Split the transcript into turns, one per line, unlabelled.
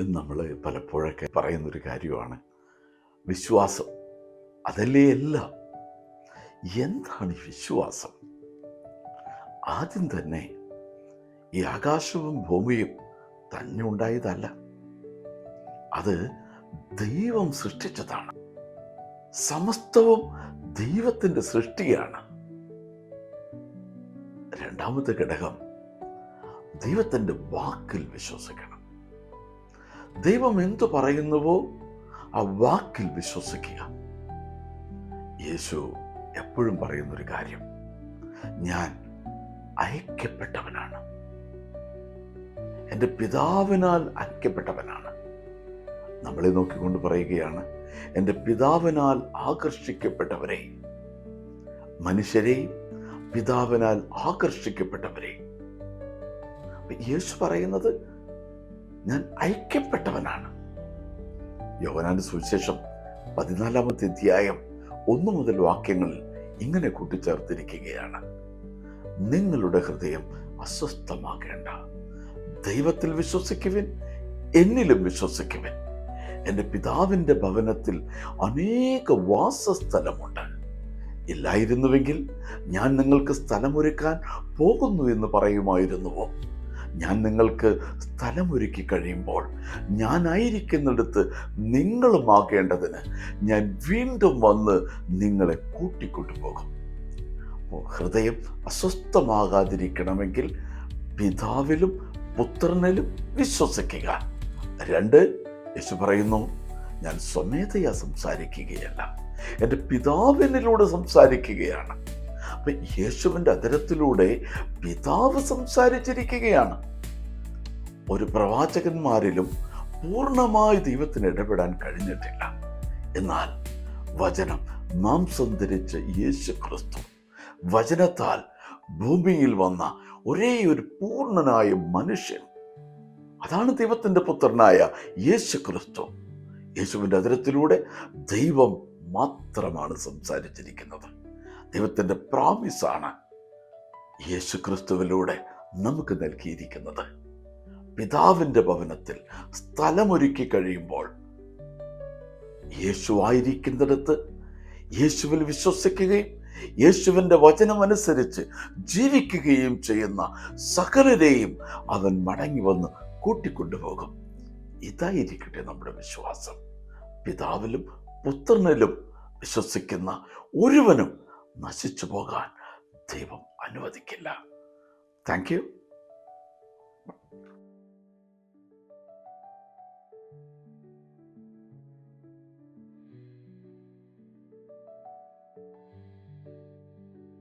എന്ന് നമ്മൾ പലപ്പോഴൊക്കെ പറയുന്നൊരു കാര്യമാണ്. വിശ്വാസം. അതല്ലേ അല്ല എന്താണ് വിശ്വാസം? ആദ്യം തന്നെ ഈ ആകാശവും ഭൂമിയും തന്നെ ഉണ്ടായതല്ല. അത് ദൈവം സൃഷ്ടിച്ചതാണ്. സമസ്തവും ദൈവത്തിന്റെ സൃഷ്ടിയാണ്. രണ്ടാമത്തെ ഘടകം ദൈവത്തിന്റെ വാക്കിൽ വിശ്വസിക്കണം. ദൈവം എന്തു പറയുന്നുവോ ആ വാക്കിൽ വിശ്വസിക്കുക. യേശു എപ്പോഴും പറയുന്നൊരു കാര്യം ഞാൻ അയക്കപ്പെട്ടവനാണ്. എന്റെ പിതാവിനാൽ അയക്കപ്പെട്ടവനാണ്. നമ്മളെ നോക്കിക്കൊണ്ട് പറയുകയാണ് എന്റെ പിതാവിനാൽ ആകർഷിക്കപ്പെട്ടവരെ. മനുഷ്യരെ പിതാവിനാൽ ആകർഷിക്കപ്പെട്ടവരെ. യേശു പറയുന്നത് ഞാൻ ഐക്യപ്പെട്ടവനാണ്. യോഹനാന്റെ സുവിശേഷം പതിനാലാമത്തെ അധ്യായം ഒന്നു മുതൽ വാക്യങ്ങളിൽ ഇങ്ങനെ കൂട്ടിച്ചേർത്തിരിക്കുകയാണ്. നിങ്ങളുടെ ഹൃദയം അസ്വസ്ഥമാക്കേണ്ട ദൈവത്തിൽ വിശ്വസിക്കുവിൻ എന്നിലും വിശ്വസിക്കുവിൻ. എന്റെ പിതാവിന്റെ ഭവനത്തിൽ അനേക വാസസ്ഥലമുണ്ട്. ഇല്ലായിരുന്നുവെങ്കിൽ ഞാൻ നിങ്ങൾക്ക് സ്ഥലമൊരുക്കാൻ പോകുന്നു എന്ന് പറയുമായിരുന്നുവോ? ഞാൻ നിങ്ങൾക്ക് സ്ഥലമൊരുക്കി കഴിയുമ്പോൾ ഞാനായിരിക്കുന്നിടത്ത് നിങ്ങളുമാകേണ്ടതിന് ഞാൻ വീണ്ടും വന്ന് നിങ്ങളെ കൂട്ടിക്കൊണ്ടുപോകും ഹൃദയം അസ്വസ്ഥമാകാതിരിക്കണമെങ്കിൽ പിതാവിലും പുത്രനിലും വിശ്വസിക്കുക. രണ്ട് യേശു പറയുന്നു ഞാൻ സ്വമേധയാ സംസാരിക്കുകയല്ല എന്റെ പിതാവിനിലൂടെ സംസാരിക്കുകയാണ്. അപ്പൊ യേശുവിന്റെ അതിരത്തിലൂടെ പിതാവ് സംസാരിച്ചിരിക്കുകയാണ്. ഒരു പ്രവാചകന്മാരിലും പൂർണമായി ദൈവത്തിന് ഇടപെടാൻ കഴിഞ്ഞിട്ടില്ല. എന്നാൽ വചനം മാംസം ധരിച്ച യേശു ക്രിസ്തു വചനത്താൽ ഭൂമിയിൽ വന്ന ഒരേ ഒരു പൂർണനായ മനുഷ്യൻ അതാണ് ദൈവത്തിന്റെ പുത്രനായ യേശു ക്രിസ്തു യേശുവിന്റെ അതിരത്തിലൂടെ ദൈവം മാത്രമാണ് സംസാരിച്ചിരിക്കുന്നത്. ദൈവത്തിന്റെ പ്രോമിസാണ് യേശു ക്രിസ്തുവിലൂടെ നമുക്ക് നൽകിയിരിക്കുന്നത്. പിതാവിന്റെ ഭവനത്തിൽ സ്ഥലമൊരുക്കി കഴിയുമ്പോൾ യേശു ആയിരിക്കുന്നിടത്ത് യേശുവിൽ വിശ്വസിക്കുകയും യേശുവിന്റെ വചനമനുസരിച്ച് ജീവിക്കുകയും ചെയ്യുന്ന സകലരെയും അവൻ മടങ്ങി വന്ന് കൂട്ടിക്കൊണ്ടുപോകും. ഇതായിരിക്കട്ടെ നമ്മുടെ വിശ്വാസം. പിതാവിലും പുത്രനിലും വിശ്വസിക്കുന്ന ഒരുവനും നശിച്ചു പോകാൻ ദൈവം അനുവദിക്കില്ല. Thank you